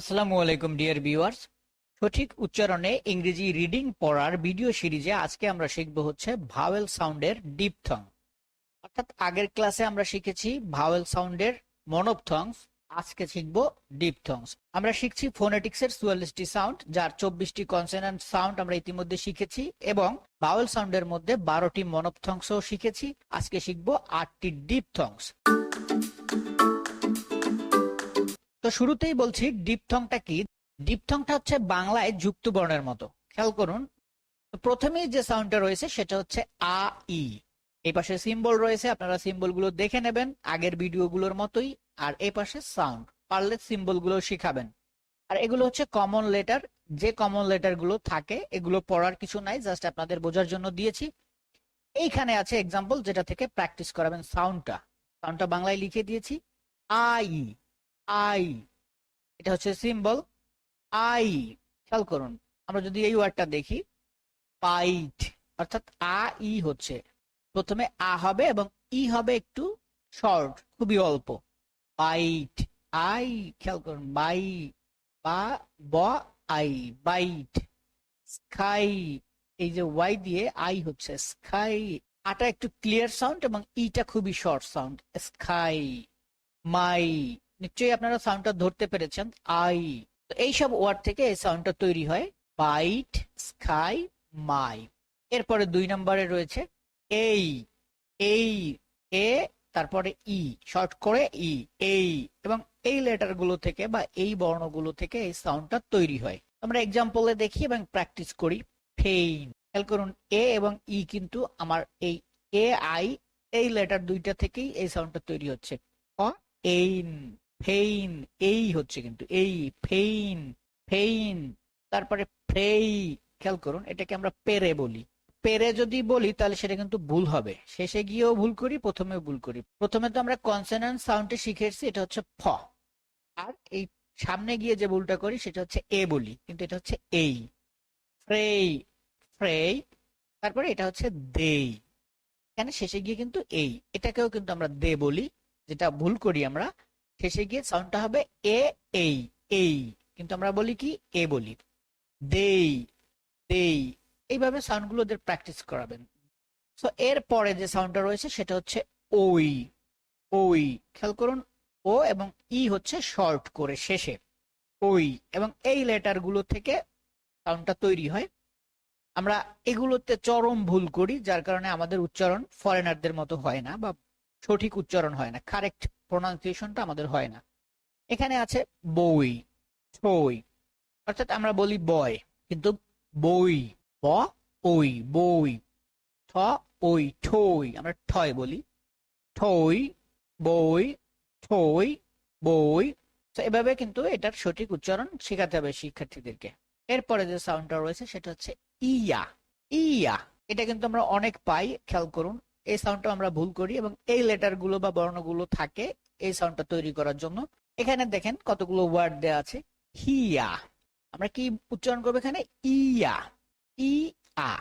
আসসালামু আলাইকুম, dear viewers. সঠিক উচ্চারণে ইংরেজি রিডিং পড়ার ভিডিও সিরিজে আজকে আমরা শিখব হচ্ছে ভাওয়েল সাউন্ডের ডিপথং অর্থাৎ আগের ক্লাসে আমরা শিখেছি ভাওয়েল সাউন্ডের মনোপথংস আজকে শিখব ডিপথংস আমরা শিখছি ফোনেটিক্স এর চুয়াল্লিশটি সাউন্ড, যার চব্বিশটি কনসোনেন্ট সাউন্ড আমরা ইতিমধ্যে শিখেছি, এবং ভাওয়েল সাউন্ডের মধ্যে বারোটি মনোপথংসও শিখেছি। আজকে শিখব আটটি ডিপথংস শুরুতেই বলছি, ডিপথংটা কি? ডিপথংটা হচ্ছে বাংলায় যুক্ত বর্ণের মতো। খেয়াল করুন প্রথমেই যে সাউন্ডটা রয়েছে সেটা হচ্ছে আ, ই। এই পাশে সিম্বল রয়েছে, আপনারা সিম্বলগুলো দেখে নেবেন, আগের ভিডিওগুলোর মতোই, আর এই পাশে সাউন্ড পারলে সিম্বলগুলো শিখাবেন। আর এগুলো হচ্ছে কমন লেটার যে কমন লেটারগুলো থাকে, এগুলো পড়ার কিছু নাই জাস্ট আপনাদের বোঝার জন্য দিয়েছি। এইখানে আছে এক্সাম্পল যেটা থেকে প্র্যাকটিস করাবেন সাউন্ডটা সাউন্ডটা বাংলায় লিখে দিয়েছি, আই। আই, এটা হচ্ছে সিম্বল আই, খেয়াল করুন, আমরা যদি এই ওয়ার্ডটা দেখি, পাইট, অর্থাৎ আ, ই হচ্ছে, প্রথমে আ হবে এবং ই হবে একটু শর্ট খুবই অল্প বাইট আই, খেয়াল করুন, বাই, বা, ব, আই, বাইট, স্কাই, এই যে ওয়াই দিয়ে আই হচ্ছে স্কাই, আটা একটু ক্লিয়ার সাউন্ড এবং ইটা খুবই শর্ট সাউন্ড স্কাই, মাই নিশ্চয়ই আপনারা সাউন্ডটা ধরতে পেরেছেন। আই তো এইসব ওয়ার্ড থেকে এই সাউন্ডটা তৈরি হয়। বাইট স্কাই মাই এরপরে দুই নম্বরে রয়েছে এই। এই, এ, তারপরে ই শর্ট করে ই এই। এবং এই লেটারগুলো থেকে বা এই বর্ণগুলো থেকে এই সাউন্ডটা তৈরি হয়। আমরা এক্সাম্পলে দেখি এবং প্র্যাকটিস করি। ফেইন খেয়াল করুন এ এবং ই কিন্তু আমার এই এ আই এই লেটার দুইটা থেকেই এই সাউন্ডটা তৈরি হচ্ছে। অ এইন ফেইন এই হচ্ছে কিন্তু, এই ফেইন ফেইন তারপরে ফ্রেই খেয়াল করুন, এটাকে আমরা পেরে বলি। পেরে যদি বলি, তাহলে সেটা কিন্তু ভুল হবে। শেষে গিয়েও ভুল করি, প্রথমেও ভুল করি। প্রথমে তো আমরা কনসোনেন্ট সাউন্ডে শিখেছি, এটা হচ্ছে ফ। আর এই সামনে গিয়ে যে ভুলটা করি, সেটা হচ্ছে এ বলি, কিন্তু এটা হচ্ছে এই। ফ্রেই ফ্রেই তারপরে এটা হচ্ছে দেই। এখানে শেষে গিয়ে কিন্তু এই, এটাকেও কিন্তু আমরা দে বলি, যেটা ভুল করি আমরা শেষে গিয়ে সাউন্ডটা হবে এ, এই এই। কিন্তু আমরা বলি কি? এ বলি। দেই দেই। এইভাবে সাউন্ডগুলো ওদের প্র্যাকটিস করাবেন। সো এর পরে যে সাউন্ডটা রয়েছে, সেটা হচ্ছে ওই। ওই। খেয়াল করুন, ও এবং ই হচ্ছে শর্ট করে শেষে। ওই এবং এই লেটারগুলো থেকে সাউন্ডটা তৈরি হয়। আমরা এগুলোতে চরম ভুল করি, যার কারণে আমাদের উচ্চারণ ফরেনারদের মতো হয় না বা সঠিক উচ্চারণ হয় না কারেক্ট প্রোনাউন্সিয়েশনটা আমাদের হয় না। এখানে আছে বই, ছই, অর্থাৎ আমরা বলি বয়, কিন্তু বই, ব, ওই, বই ঠ ওই ঠই আমরা ঠয় বলি। ঠই বই ঠই বই, তো এভাবে কিন্তু এটার সঠিক উচ্চারণ শেখাতে হবে শিক্ষার্থীদেরকে। এরপরে যে সাউন্ডটা রয়েছে সেটা হচ্ছে ইয়া ইয়া, এটা কিন্তু আমরা অনেক পাই, খেয়াল করুন এই সাউন্ডটা আমরা ভুল করি এবং এই লেটারগুলো বা বর্ণগুলো থাকে এই সাউন্ডটা তৈরি করার জন্য। এখানে দেখেন কতগুলো ওয়ার্ড দেওয়া আছে। হিয়া। আমরা কি উচ্চারণ করব এখানে? ইয়া। ই আ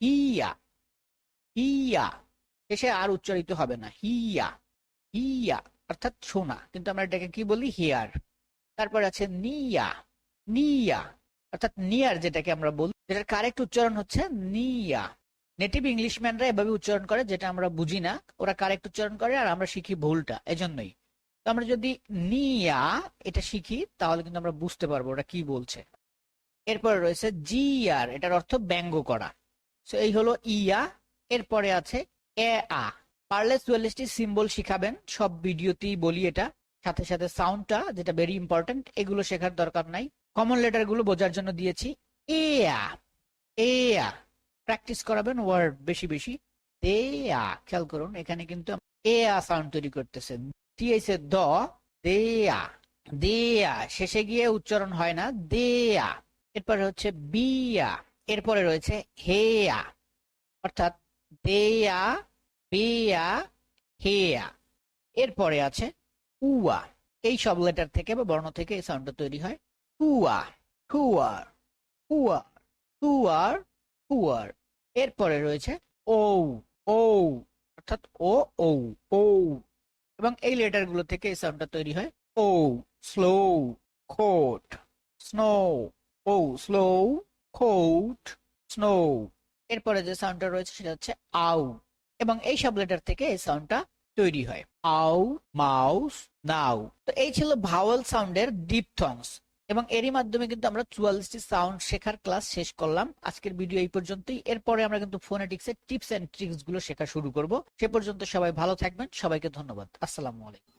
হিয়া হিয়া শেষে আর উচ্চারিত হবে না। হিয়া। হিয়া অর্থাৎ শোনা কিন্তু আমরা এটাকে কি বলি? হিয়ার। তারপর আছে নিয়া। নিয়া। অর্থাৎ নিয়ার যেটাকে আমরা বলি। যেটার কারেক্ট উচ্চারণ হচ্ছে নিয়া। নেটিভ ইংলিশম্যানরা এভাবে উচ্চারণ করে যেটা আমরা বুঝি না। ওরা কারেক্ট উচ্চারণ করে আর আমরা শিখি ভুলটা, এজন্যই। তো আমরা যদি নিয়া এটা শিখি, তাহলে কিন্তু আমরা বুঝতে পারব ওরা কি বলছে। এরপরে রয়েছে জিআর এটার অর্থ ব্যঙ্গ করা। সো এই হলো ইয়া, এরপরে আছে এ আ। পারলে চুয়াল্লিশটি সিম্বল শিখাবেন, সব ভিডিওতেই বলি এটা। সাথে সাথে সাউন্ডটা যেটা ভেরি ইম্পর্টেন্ট এগুলো শেখার দরকার নাই। কমন লেটারগুলো বোঝার জন্য দিয়েছি এ আ। এ আ। প্র্যাকটিস করাবেন ওয়ার্ড বেশি বেশি। দে আ, খেয়াল করুন, এখানে কিন্তু এ, আ সাউন্ড তৈরি করতেছে। টিএস এর দ, দে, আ দে, আ, শেষে গিয়ে উচ্চারণ হয় না, দে, আ। এরপরে হচ্ছে বিয়া এরপরে রয়েছে হেয়া অর্থাৎ দেয়া বেয়া হেয়া এরপরে আছে উয়া এই সব লেটার থেকে বা বর্ণ থেকে এই সাউন্ডটা তৈরি হয়। হুয়া হুয়ার হুয়া হুয়ার হুয়ার এরপরে রয়েছে ও ও অর্থাৎ ও ও ও এবং এই লেটারগুলো থেকে এই সাউন্ডটা তৈরি হয় ও স্লো, খোট, স্নো ও স্লো কোট স্নো। এরপরে যে সাউন্ডটা রয়েছে সেটা হচ্ছে আউ। এবং এই সব লেটার থেকে এই সাউন্ডটা তৈরি হয় আউ, মাউস, নাউ। তো এই ছিল ভাওয়েল সাউন্ডের ডিপথংস এবং এরই মাধ্যমে কিন্তু আমরা চুয়াল্লিশটি সাউন্ড শেখার ক্লাস শেষ করলাম। আজকের ভিডিও এই পর্যন্তই। এরপরে আমরা কিন্তু ফোনেটিক্স এর টিপস অ্যান্ড ট্রিক্সগুলো শেখা শুরু করব। সে পর্যন্ত সবাই ভালো থাকবেন। সবাইকে ধন্যবাদ। আসসালামু আলাইকুম।